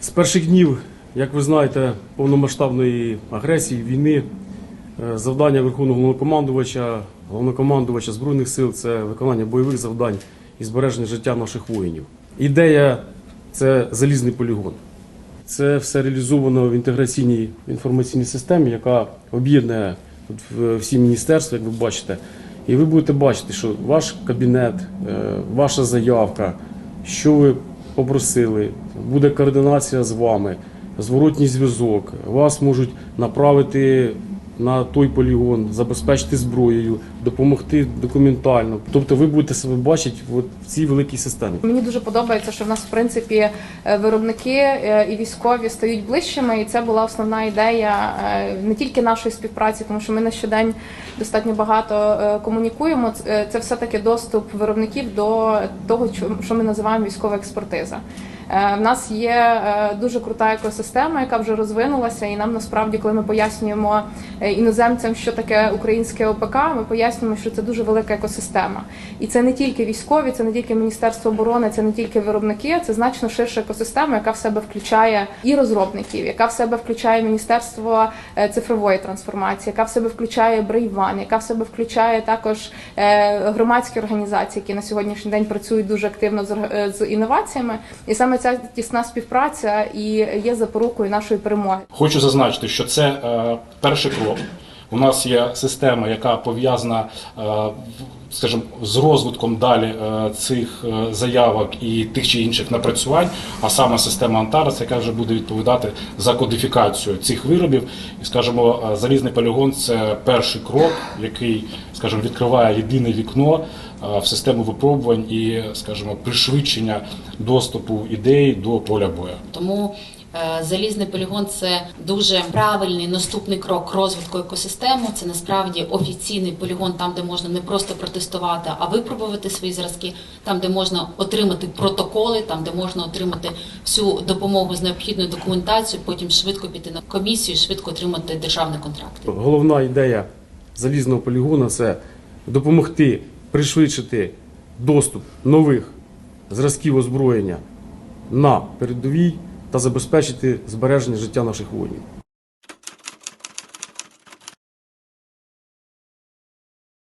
З перших днів, як ви знаєте, повномасштабної агресії, війни, е, завдання Верховного Головнокомандувача, Головнокомандувача Збройних сил це виконання бойових завдань і збереження життя наших воїнів. Ідея це залізний полігон. Це все реалізовано в інтеграційній інформаційній системі, яка об'єднує всі міністерства, як ви бачите. І ви будете бачити, що ваш кабінет, е, ваша заявка, що ви попросили, буде координація з вами, зворотній зв'язок. Вас можуть направити на той полігон, забезпечити зброєю, допомогти документально. Тобто ви будете себе бачити в цій великій системі. Мені дуже подобається, що в нас в принципі е, виробники е, і військові стають ближчими, і це була основна ідея е, не тільки нашої співпраці, тому що ми на щодень достатньо багато комунікуємо. Це все таки доступ виробників до того, що ми називаємо військова експертиза. Е, В нас є е, дуже крута екосистема, яка вже розвинулася, і нам насправді, коли ми пояснюємо е, іноземцям, що таке українське ОПК, ми пояснюємо, що це дуже велика екосистема. І це не тільки військові, це не тільки Міністерство оборони, це не тільки виробники, це значно ширша екосистема, яка в себе включає і розробників, яка в себе включає Міністерство цифрової трансформації, яка в себе включає Брейван, яка в себе включає також громадські організації, які на сьогоднішній день працюють дуже активно з інноваціями. І саме ця тісна співпраця і є запорукою нашої перемоги. Хочу зазначити, що це е, перший крок. У нас є система, яка пов'язана, е, скажімо, з розвитком далі е, цих е, заявок і тих чи інших напрацювань, а саме система Антарес, яка вже буде відповідати за кодифікацію цих виробів. І скажімо, залізний полігон це перший крок, який, скажімо, відкриває єдине вікно в систему випробувань і, скажімо, пришвидшення доступу ідей до поля бою. Тому залізний полігон це дуже правильний наступний крок розвитку екосистеми. Це насправді офіційний полігон, там де можна не просто протестувати, а випробувати свої зразки, там де можна отримати протоколи, там де можна отримати всю допомогу з необхідною документацією, потім швидко піти на комісію, швидко отримати державний контракт. Головна ідея залізного полігону це допомогти пришвидшити доступ нових зразків озброєння на передовій та забезпечити збереження життя наших воїнів.